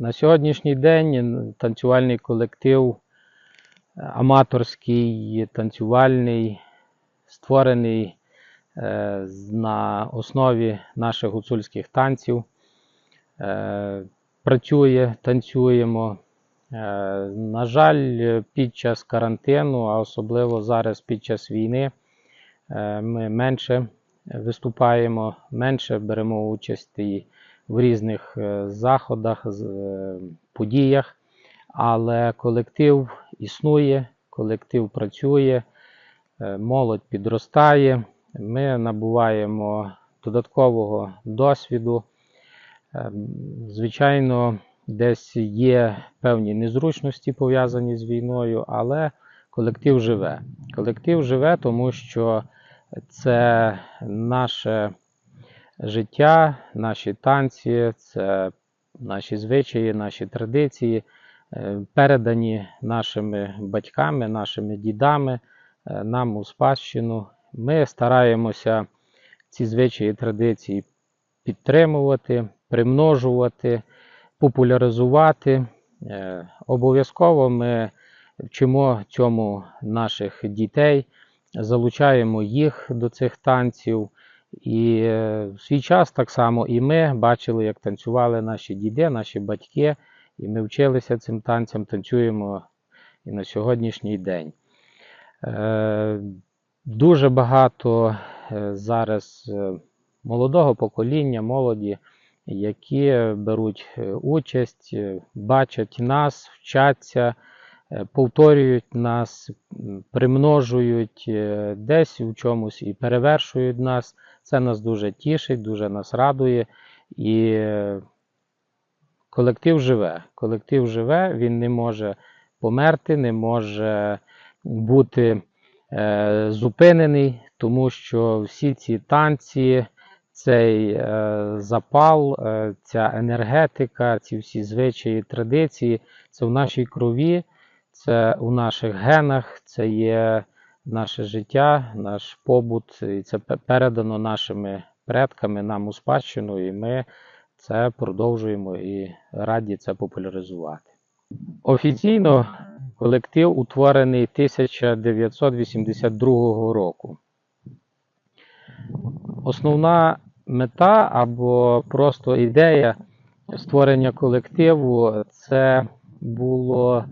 На сьогоднішній день танцювальний колектив е, аматорський, танцювальний, створений е, на основі наших гуцульських танців. Е, Працює, танцюємо. На жаль, під час карантину, а особливо зараз під час війни, ми менше виступаємо, менше беремо участь в різних е, заходах, е, подіях, але колектив існує, колектив працює, е, молодь підростає, ми набуваємо додаткового досвіду. Звичайно, десь є певні незручності пов'язані з війною, але колектив живе. Колектив живе, тому що це наше життя, наші танці, це наші звичаї, наші традиції, е, передані нашими батьками, нашими дідами е, нам у спадщину. Ми стараємося ці звичаї традиції підтримувати, примножувати, популяризувати. Е, Обов'язково ми вчимо цьому наших дітей, залучаємо їх до цих танців. І е, в свій час так само і ми бачили, як танцювали наші діди, наші батьки, і ми вчилися цим танцям, танцюємо і на сьогоднішній день. Е, Дуже багато е, зараз молодого покоління, молоді, які беруть участь, бачать нас, вчаться, повторюють нас, примножують е, десь у чомусь і перевершують нас. Це нас дуже тішить, дуже нас радує. І е, колектив живе. Колектив живе, він не може померти, не може бути е, зупинений, тому що всі ці танці, цей е, запал, е, ця енергетика, ці всі звичаї, традиції, це в нашій крові, це у наших генах, це є наше життя, наш побут, і це передано нашими предками нам у спадщину, і ми це продовжуємо і раді це популяризувати. Офіційно колектив утворений 1982 року. Основна мета або просто ідея створення колективу це було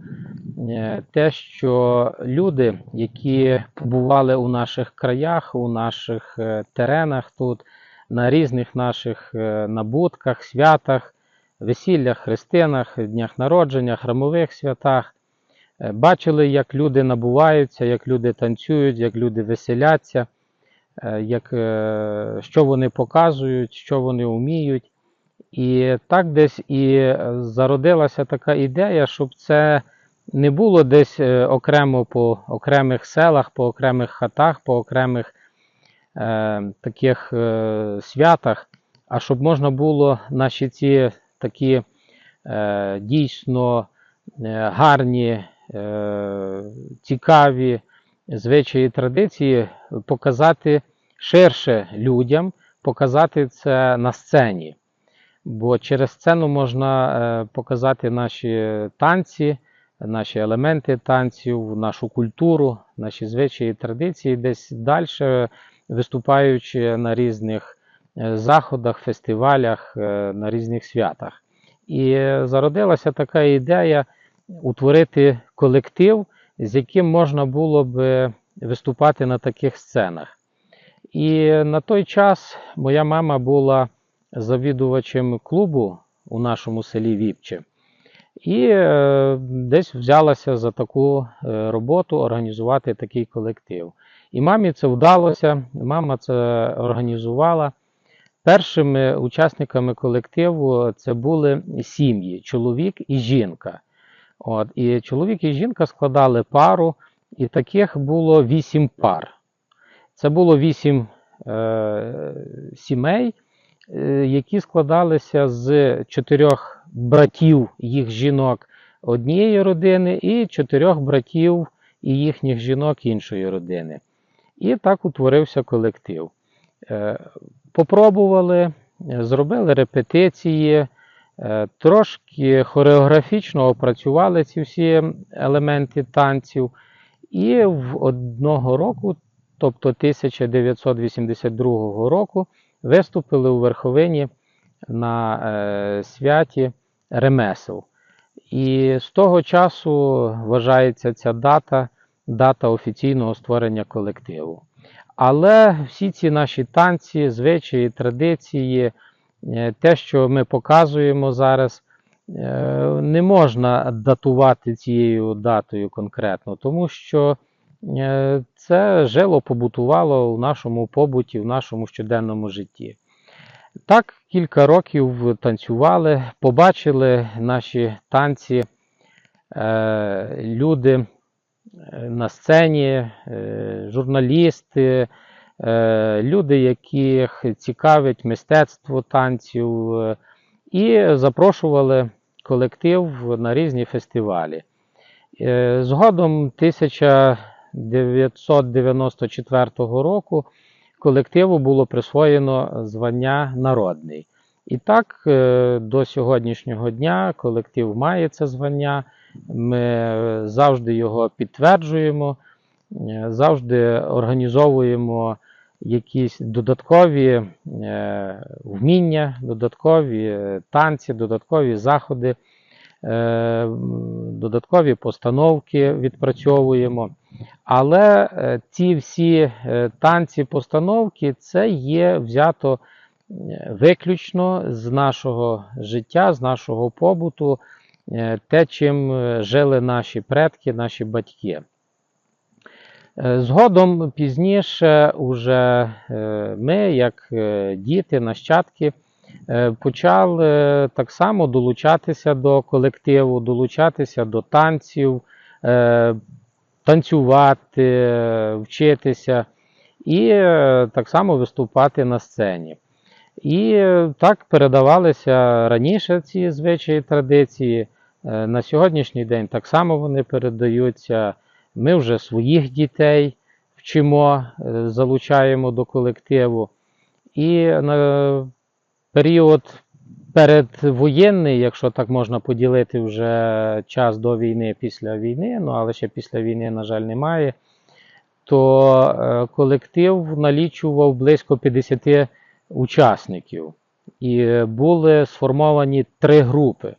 те, що люди, які побували у наших краях, у наших е, теренах тут, на різних наших е, набутках, святах, весіллях, хрестинах, днях народження, храмових святах, е, бачили, як люди набуваються, як люди танцюють, як люди веселяться, е, як, е, що вони показують, що вони вміють. І так десь і е, зародилася така ідея, щоб це не було десь е, окремо по окремих селах, по окремих хатах, по окремих е, таких е, святах, а щоб можна було наші ці такі е, дійсно е, гарні, е, цікаві звичаї традиції показати ширше людям, показати це на сцені. Бо через сцену можна е, показати наші танці, наші елементи танців, нашу культуру, наші звичаї, традиції, десь далі виступаючи на різних е, заходах, фестивалях, е, на різних святах. І зародилася така ідея утворити колектив, з яким можна було б виступати на таких сценах. І на той час моя мама була завідувачем клубу у нашому селі Віпче. І е, десь взялася за таку е, роботу організувати такий колектив. І мамі це вдалося, мама це організувала. Першими учасниками колективу це були сім'ї, чоловік і жінка. От, і чоловік і жінка складали пару, і таких було вісім пар. Це було вісім е, сімей, які складалися з чотирьох братів їх жінок однієї родини і чотирьох братів і їхніх жінок іншої родини. І так утворився колектив. Е, Попробували, е, зробили репетиції, Е, Трошки хореографічно опрацювали ці всі елементи танців, і в одного року, тобто 1982 року, виступили у Верховині на е, святі ремесел. І з того часу вважається ця дата дата офіційного створення колективу. Але всі ці наші танці, звичаї, традиції, е, те, що ми показуємо зараз, е, не можна датувати цією датою конкретно, тому що це жило, побутувало в нашому побуті, в нашому щоденному житті. Так, кілька років танцювали, побачили наші танці, е, люди е, на сцені, е, журналісти, е, люди, яких цікавить мистецтво танців, е, і запрошували колектив на різні фестивалі. Е, Згодом 1994 року колективу було присвоєно звання народний. І так, е, до сьогоднішнього дня колектив має це звання. Ми завжди його підтверджуємо, е, завжди організовуємо якісь додаткові е, вміння, додаткові танці, додаткові заходи, додаткові постановки відпрацьовуємо. Але е, ці всі е, танці, постановки це є взято е, виключно з нашого життя, з нашого побуту, е, те, чим е, жили наші предки, наші батьки. Е, Згодом пізніше уже е, ми, як е, діти, нащадки, е, почали так само долучатися до колективу, долучатися до танців, е, танцювати, е, вчитися і е, так само виступати на сцені. І е, так передавалися раніше ці звичаї традиції. Е, На сьогоднішній день так само вони передаються. Ми вже своїх дітей вчимо, е, залучаємо до колективу. І період передвоєнний, якщо так можна поділити вже час до війни, після війни, ну але ще після війни, на жаль, немає, то е, колектив налічував близько 50 учасників. І були сформовані три групи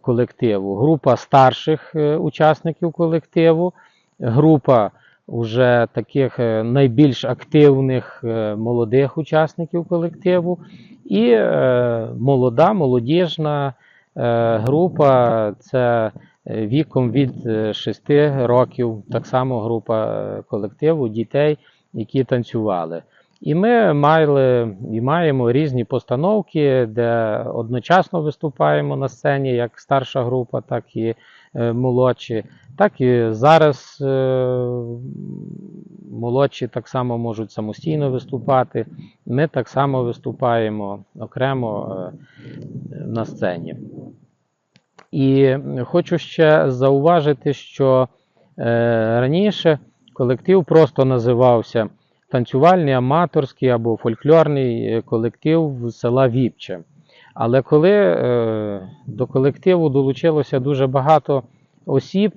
колективу. Група старших е, учасників колективу, група вже таких е, найбільш активних е, молодих учасників колективу, і е, молода, молодіжна група це віком від е, 6 років, так само група колективу дітей, які танцювали. І ми мали і маємо різні постановки, де одночасно виступаємо на сцені, як старша група, так і е, молодші. Так і зараз е, молодші так само можуть самостійно виступати. Ми так само виступаємо окремо е, на сцені. І хочу ще зауважити, що раніше колектив просто називався танцювальний, аматорський або фольклорний е, колектив села Віпче. Але коли е, до колективу долучилося дуже багато осіб,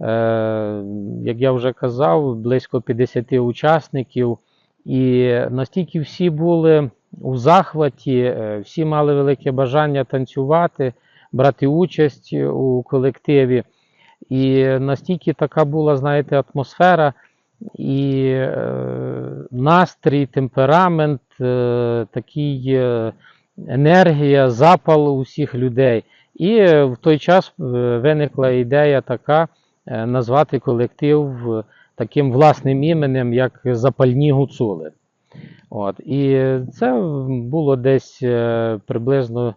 е, як я вже казав, близько 50 учасників, і настільки всі були у захваті, е, всі мали велике бажання танцювати, брати участь у колективі. І настільки така була, знаєте, атмосфера і е, настрій, темперамент, е, такий е, енергія, запал у всіх людей. І в той час виникла ідея така назвати колектив таким власним іменем, як Запальні гуцули. От. І це було десь приблизно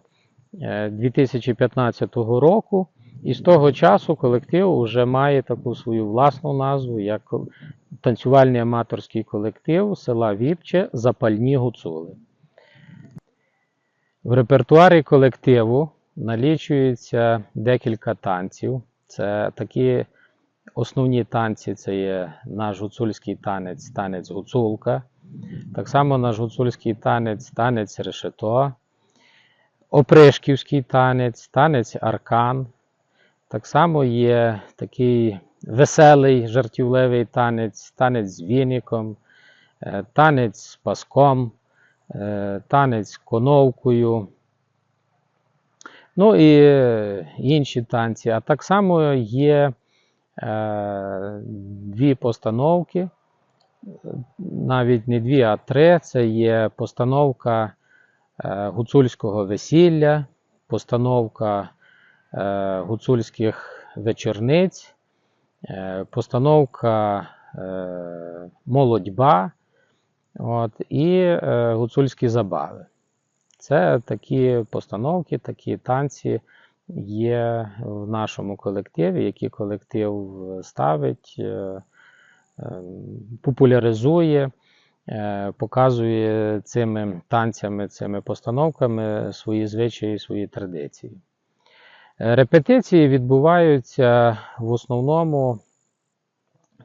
е, 2015 року. І з того часу колектив вже має таку свою власну назву, як танцювальний аматорський колектив села Віпче Запальні гуцули. В репертуарі колективу налічується декілька танців. Це такі основні танці це є наш гуцульський танець, танець гуцулка. Так само наш гуцульський танець, танець решето. опришківський танець, танець аркан. Так само є такий веселий жартівливий танець, танець з віником, е, танець з паском, е, танець коновкою. Ну і е, інші танці. А так само є дві постановки, навіть не дві, а три. Це є постановка гуцульського весілля, постановка гуцульських вечорниць, е, постановка е, молодьба от, і е, гуцульські забави. Це такі постановки, такі танці є в нашому колективі, які колектив ставить, е, е, популяризує, е, показує цими танцями, цими постановками свої звичаї, свої традиції. Е, Репетиції відбуваються в основному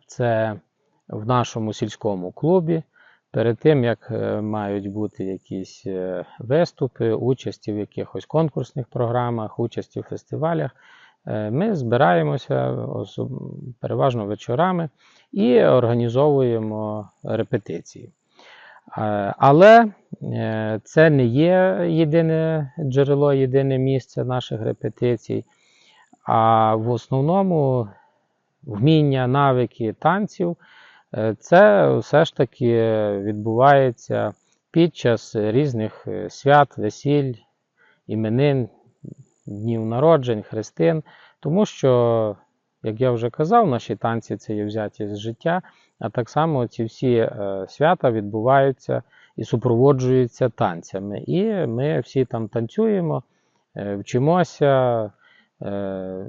це в нашому сільському клубі. Перед тим, як е, мають бути якісь е, виступи, участі в якихось конкурсних програмах, участі в фестивалях, ми збираємося переважно вечорами і організовуємо репетиції. Е, Але е, це не є єдине джерело, єдине місце наших репетицій, а в основному вміння, навики танців. Е, Це все ж таки відбувається під час різних свят, весіль, іменин, днів народжень, хрестин, тому що, як я вже казав, наші танці це є взяті з життя, а так само ці всі е, свята відбуваються і супроводжуються танцями. І ми всі там танцюємо, е, вчимося. е,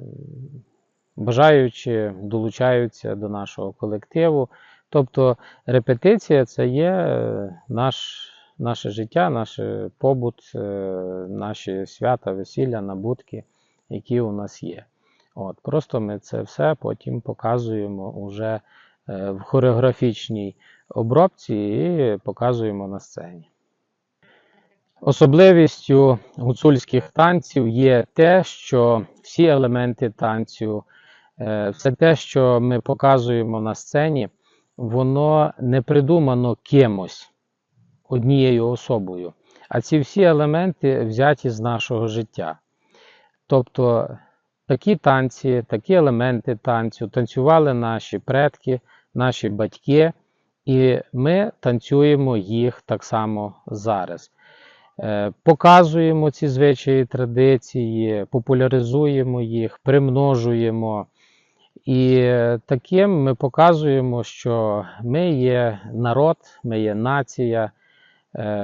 Бажаючи долучаються до нашого колективу. Тобто репетиція це є наш, наше життя, наш побут, наші свята, весілля, набутки, які у нас є. От, просто ми це все потім показуємо уже в хореографічній обробці і показуємо на сцені. Особливістю гуцульських танців є те, що всі елементи танцю, е, все те, що ми показуємо на сцені, воно не придумано кимось, однією особою. А ці всі елементи взяті з нашого життя. Тобто такі танці, такі елементи танцю танцювали наші предки, наші батьки, і ми танцюємо їх так само зараз. Е, Показуємо ці звичаї традиції, популяризуємо їх, примножуємо. І таким ми показуємо, що ми є народ, ми є нація,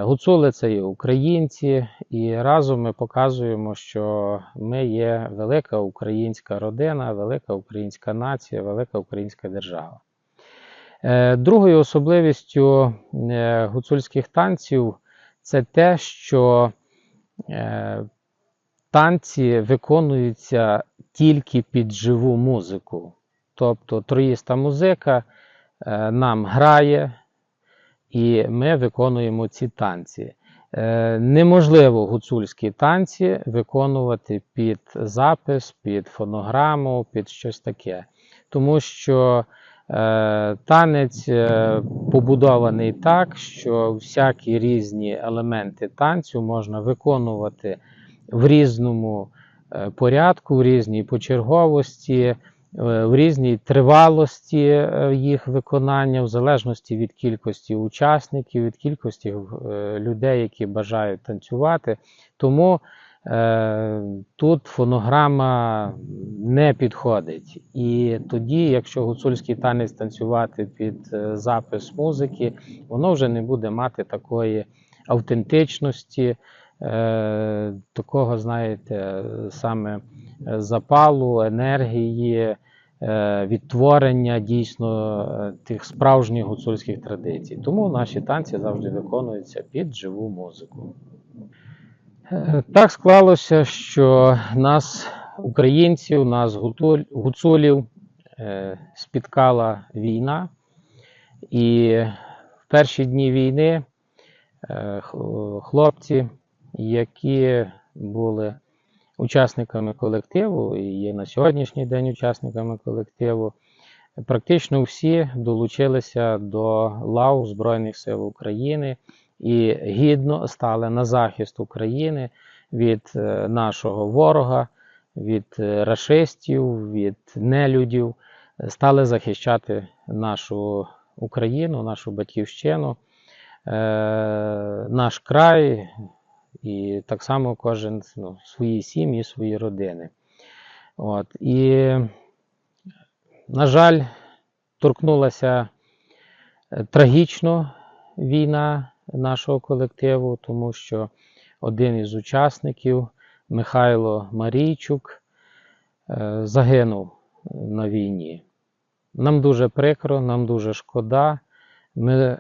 гуцули це є українці, і разом ми показуємо, що ми є велика українська родина, велика українська нація, велика українська держава. Е, Другою особливістю е, гуцульських танців це те, що е, танці виконуються тільки під живу музику. Тобто троїста музика е, нам грає, і ми виконуємо ці танці. Е, Неможливо гуцульські танці виконувати під запис, під фонограму, під щось таке. Тому що е, танець е, побудований так, що всякі різні елементи танцю можна виконувати в різному е, порядку, в різній почерговості, в різній тривалості е, їх виконання, в залежності від кількості учасників, від кількості е, людей, які бажають танцювати. Тому е, тут фонограма не підходить. І тоді, якщо гуцульський танець танцювати під е, запис музики, воно вже не буде мати такої автентичності, е, такого, знаєте, саме е, запалу, енергії, е, відтворення дійсно е, тих справжніх гуцульських традицій. Тому наші танці завжди виконуються під живу музику. Е, Так склалося, що нас, українців, нас гуцулів, е, спіткала війна, і в перші дні війни е, хлопці, які були учасниками колективу і є на сьогоднішній день учасниками колективу. Практично всі долучилися до лав Збройних сил України і гідно стали на захист України від е, нашого ворога, від е, рашистів, від нелюдів, стали захищати нашу Україну, нашу батьківщину, е, наш край і так само кожен ну, свої сім'ї, свої родини. От. І, на жаль, торкнулася е, трагічно війна нашого колективу, тому що один із учасників, Михайло Марійчук, е, загинув на війні. Нам дуже прикро, нам дуже шкода. Ми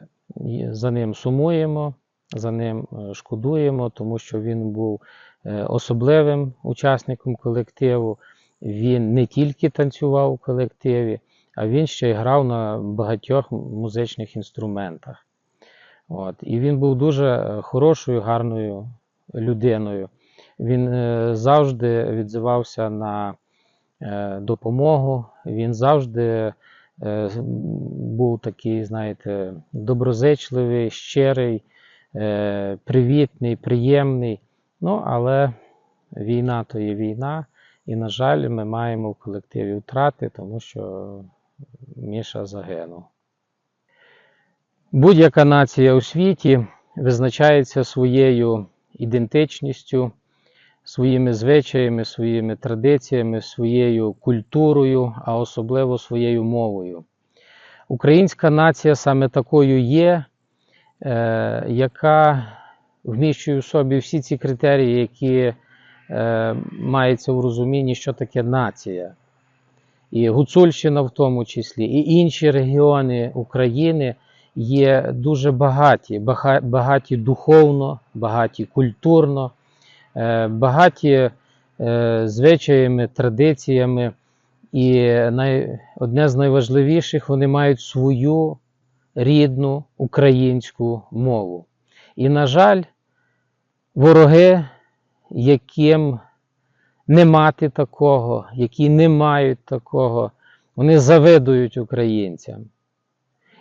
за ним сумуємо, за ним е, шкодуємо, тому що він був е, особливим учасником колективу. Він не тільки танцював у колективі, а він ще й грав на багатьох музичних інструментах. От. І він був дуже е, хорошою, гарною людиною. Він завжди відзивався на допомогу, він завжди був такий, знаєте, доброзичливий, щирий, е, привітний, приємний. Ну, але війна то є війна, і, на жаль, ми маємо в колективі втрати, тому що Міша загинув. Будь-яка нація у світі визначається своєю ідентичністю, своїми звичаями, своїми традиціями, своєю культурою, а особливо своєю мовою. Українська нація саме такою є, е, яка вміщує в собі всі ці критерії, які е, маються в розумінні, що таке нація. І Гуцульщина в тому числі, і інші регіони України є дуже багаті, багаті духовно, багаті культурно, е, багаті е, звичаями, традиціями. І одне з найважливіших, вони мають свою рідну українську мову. І, на жаль, вороги, яким не мати такого, які не мають такого, вони завидують українцям.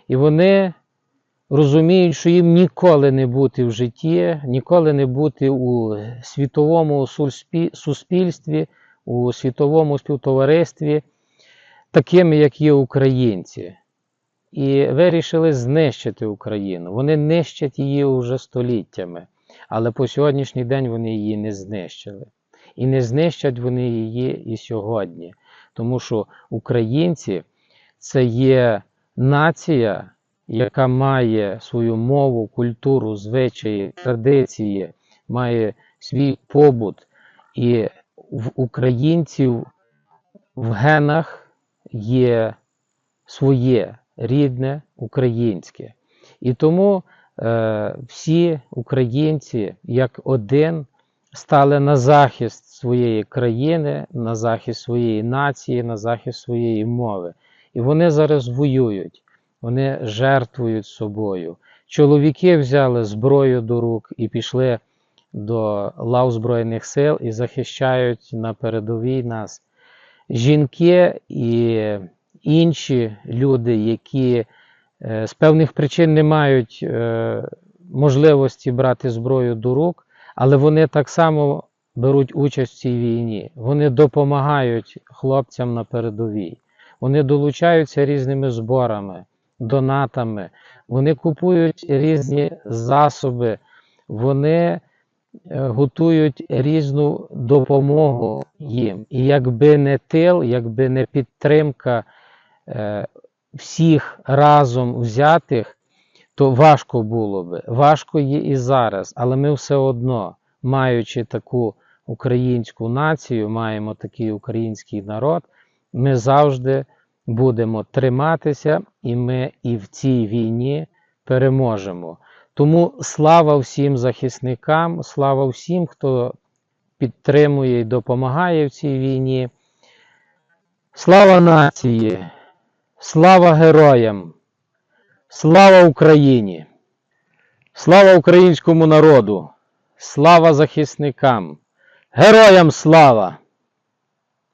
І вони розуміють, що їм ніколи не бути в житті, ніколи не бути у світовому суспільстві, у світовому співтоваристві, такими, як є українці. І вирішили знищити Україну. Вони нищать її уже століттями, але по сьогоднішній день вони її не знищили. І не знищать вони її і сьогодні. Тому що українці це є нація, яка має свою мову, культуру, звичаї, традиції, має свій побут. І в українців в генах є своє рідне українське. І тому е, всі українці, як один, стали на захист своєї країни, на захист своєї нації, на захист своєї мови. І вони зараз воюють, вони жертвують собою. Чоловіки взяли зброю до рук і пішли до лав Збройних сил і захищають на передовій нас. Жінки і інші люди, які е, з певних причин не мають е, можливості брати зброю до рук, але вони так само беруть участь в цій війні. Вони допомагають хлопцям на передовій. Вони долучаються різними зборами, донатами, вони купують різні засоби, вони е, готують різну допомогу їм. І якби не тил, якби не підтримка всіх разом взятих, то важко було би. Важко є і зараз, але ми все одно, маючи таку українську націю, маємо такий український народ, ми завжди будемо триматися, і ми і в цій війні переможемо. Тому слава всім захисникам, слава всім, хто підтримує і допомагає в цій війні. Слава нації! Слава героям! Слава Україні! Слава українському народу! Слава захисникам! Героям слава!